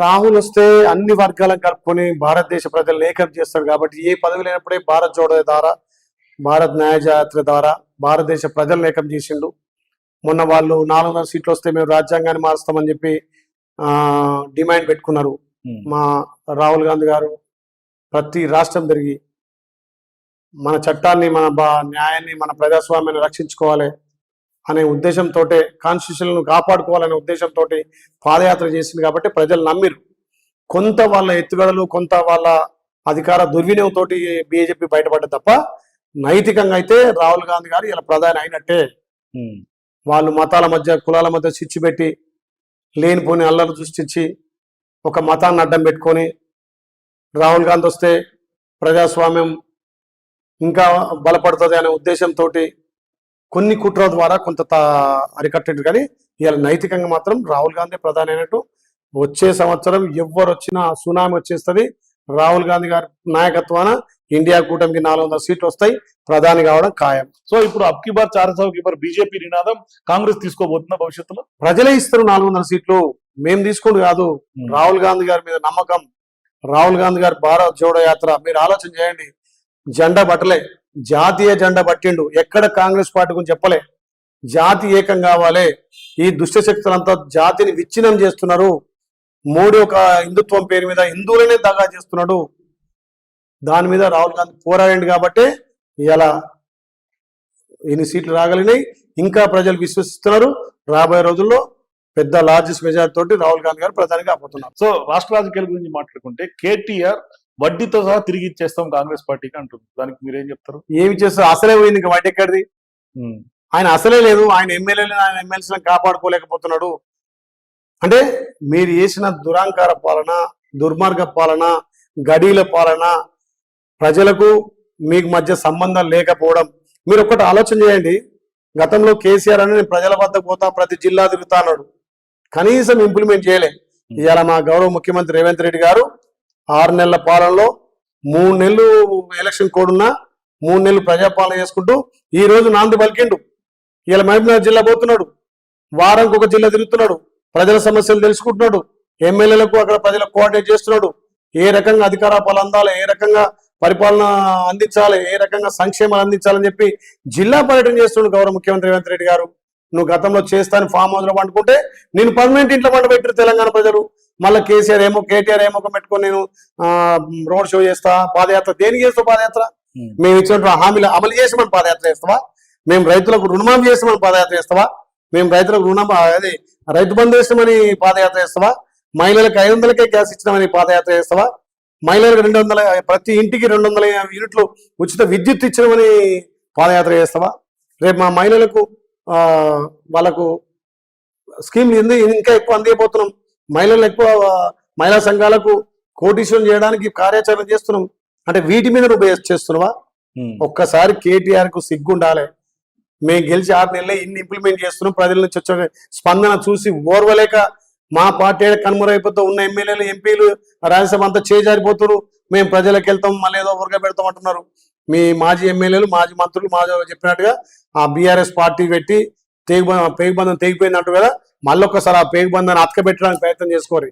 రాహుల్ వస్తే అన్ని వర్గాలను కలుపుకొని భారతదేశ ప్రజలు ఏకం చేస్తాడు కాబట్టి ఏ పదవి లేనప్పుడే భారత్ జోడో ద్వారా భారత్ న్యాయ యాత్ర ద్వారా భారతదేశ ప్రజలను ఏకం చేసిండు. మొన్న వాళ్ళు నాలుగున్నర సీట్లు వస్తే మేము రాజ్యాంగాన్ని మారుస్తామని చెప్పి ఆ, డిమాండ్ పెట్టుకున్నారు. మా రాహుల్ గాంధీ గారు ప్రతి రాష్ట్రం తిరిగి మన చట్టాన్ని మన న్యాయాన్ని మన ప్రజాస్వామ్యాన్ని రక్షించుకోవాలి. అనే ఉద్దేశంతో కాన్స్టిట్యూషన్ను కాపాడుకోవాలనే ఉద్దేశంతో పాదయాత్ర చేసింది కాబట్టి ప్రజలు నమ్మిరు కొంత వాళ్ళ ఎత్తుగడలు కొంత వాళ్ళ అధికార దుర్వినియోగంతో బీజేపీ బయటపడ్డ తప్ప నైతికంగా అయితే రాహుల్ గాంధీ గారు ఇలా ప్రధాని అయినట్టే. వాళ్ళు మతాల మధ్య కులాల మధ్య చిచ్చు పెట్టి లేనిపోని అల్లలు సృష్టించి ఒక మతాన్ని అడ్డం పెట్టుకొని రాహుల్ గాంధీ వస్తే ప్రజాస్వామ్యం ఇంకా బలపడుతుంది అనే ఉద్దేశంతో కొన్ని కుట్ర ద్వారా కొంత అరికట్టేది కానీ ఇవాళ నైతికంగా మాత్రం రాహుల్ గాంధీ ప్రధాని అయినట్టు వచ్చే సంవత్సరం ఎవ్వరు వచ్చినా సునామీ వచ్చేస్తుంది. రాహుల్ గాంధీ గారి నాయకత్వాన ఇండియా కూటమికి నాలుగు వందల సీట్లు వస్తాయి. ప్రధాని కావడం ఖాయం. సో ఇప్పుడు అబ్కి బార్ చార్ సౌకి బార్ బీజేపీ నినాదం కాంగ్రెస్ తీసుకోబోతుందా భవిష్యత్తులో? ప్రజలే ఇస్తారు నాలుగు వందల సీట్లు. మేము తీసుకోండి కాదు. రాహుల్ గాంధీ గారి మీద నమ్మకం. రాహుల్ గాంధీ గారి భారత్ జోడో యాత్ర. మీరు ఆలోచన చేయండి. జెండా పట్టలే జాతీయ జెండా పట్టిండు. ఎక్కడ కాంగ్రెస్ పార్టీ గురించి చెప్పలే. జాతి ఏకం కావాలి. ఈ దుష్ట శక్తులంతా జాతిని విచ్ఛిన్నం చేస్తున్నారు. మోడీ ఒక హిందుత్వం పేరు మీద హిందువులనే దగా చేస్తున్నాడు. దాని మీద రాహుల్ గాంధీ పోరాడండి కాబట్టి ఇలా ఎన్ని సీట్లు రాగలిగినాయి. ఇంకా ప్రజలు విశ్వసిస్తున్నారు. రాబోయే రోజుల్లో పెద్ద లార్జెస్ట్ మెజార్టీ తోటి రాహుల్ గాంధీ గారు ప్రధానిగా అయిపోతున్నారు సో రాష్ట్ర రాజకీయాల గురించి మాట్లాడుకుంటే కేటీఆర్ వడ్డీతో సహా తిరిగి ఇచ్చేస్తాం కాంగ్రెస్ పార్టీకి అంటుంది. దానికి మీరేం చెప్తారు? ఏమి చేస్తారు? అసలే పోయింది ఇంకా వాటి ఎక్కడిది. ఆయన అసలే లేదు. ఆయన ఎమ్మెల్యేలను ఆయన ఎమ్మెల్సీలను కాపాడుకోలేకపోతున్నాడు. అంటే మీరు చేసిన దురాంకార పాలన దుర్మార్గ పాలన గడీల పాలన ప్రజలకు మీకు మధ్య సంబంధం లేకపోవడం. మీరు ఒక్కటి ఆలోచన చేయండి. గతంలో కేసీఆర్ అని నేను ప్రజల వద్దకు పోతా ప్రతి జిల్లా తిరుగుతా అన్నాడు. కనీసం ఇంప్లిమెంట్ చేయలే. ఇవాళ మా గౌరవ ముఖ్యమంత్రి రేవంత్ రెడ్డి గారు ఆరు నెలల పాలనలో మూడు నెలలు ఎలక్షన్ కోడ్ ఉన్నా మూడు నెలలు ప్రజాపాలన చేసుకుంటూ ఈ రోజు నాంది పలికిండు. ఇలా మహబూబ్నగర్ జిల్లా పోతున్నాడు. వారానికి ఒక జిల్లా తిరుగుతున్నాడు. ప్రజల సమస్యలు తెలుసుకుంటున్నాడు. ఎమ్మెల్యేలకు అక్కడ ప్రజలకు కోఆర్డినేట్ చేస్తున్నాడు. ఏ రకంగా అధికారాలు అందాలి ఏ రకంగా పరిపాలన అందించాలి ఏ రకంగా సంక్షేమాలు అందించాలని చెప్పి జిల్లా పర్యటన చేస్తున్నాడు గౌరవ ముఖ్యమంత్రి రేవంత్ రెడ్డి గారు. నువ్వు గతంలో చేస్తాను ఫామ్ హౌస్లో పండుకుంటే నేను పర్మనెంట్ ఇంట్లో పంట పెట్టారు తెలంగాణ ప్రజలు. మళ్ళీ కేసీఆర్ ఏమో కేటీఆర్ ఏమో పెట్టుకొని నేను రోడ్ షో చేస్తా పాదయాత్ర. దేనికి చేస్తావు పాదయాత్ర. మేము ఇచ్చిన హామీలు అమలు చేసి మనం పాదయాత్ర చేస్తావా? మేము రైతులకు రుణమాఫీ చేసి మనం పాదయాత్ర చేస్తావా? మేము రైతులకు రుణం అదే రైతు బంధు చేస్తామని పాదయాత్ర చేస్తావా? మహిళలకు ఐదు వందలకే గ్యాస్ ఇచ్చినామని పాదయాత్ర చేస్తావా? మహిళలకు రెండు వందల ప్రతి ఇంటికి రెండు వందల యూనిట్లు ఉచిత విద్యుత్ ఇచ్చినామని పాదయాత్ర చేస్తావా? రేపు మా మహిళలకు వాళ్ళకు స్కీమ్లు ఎందు ఇంకా ఎక్కువ అందిపోతున్నాం మహిళలు ఎక్కువ మహిళా సంఘాలకు కోటీశ్వరం చేయడానికి కార్యాచరణ చేస్తున్నాం. అంటే వీటి మీద నువ్వు చేస్తున్నావా. ఒక్కసారి కేటీఆర్కు సిగ్గుండాలి. మేము గెలిచి ఆరు నెలలే ఇన్ని ఇంప్లిమెంట్ చేస్తున్నాం. ప్రజల నుంచి వచ్చే స్పందన చూసి ఓర్వలేక మా పార్టీ కనుమరైపోతూ ఉన్న ఎమ్మెల్యేలు ఎంపీలు రాజ్యసభ అంతా చేజారిపోతున్నారు. మేము ప్రజలకు వెళ్తాం మళ్ళీ ఏదో ఊరగా పెడతాం అంటున్నారు. మీ మాజీ ఎమ్మెల్యేలు మాజీ మంత్రులు మాజీ చెప్పినట్టుగా ఆ బీఆర్ఎస్ పార్టీ పెట్టి పేగు పేగుబంధం తెగిపోయినట్టు కదా మళ్ళీ ఒక్కసారి ఆ పేగుబంధాన్ని అతకబెట్టడానికి ప్రయత్నం చేసుకోరు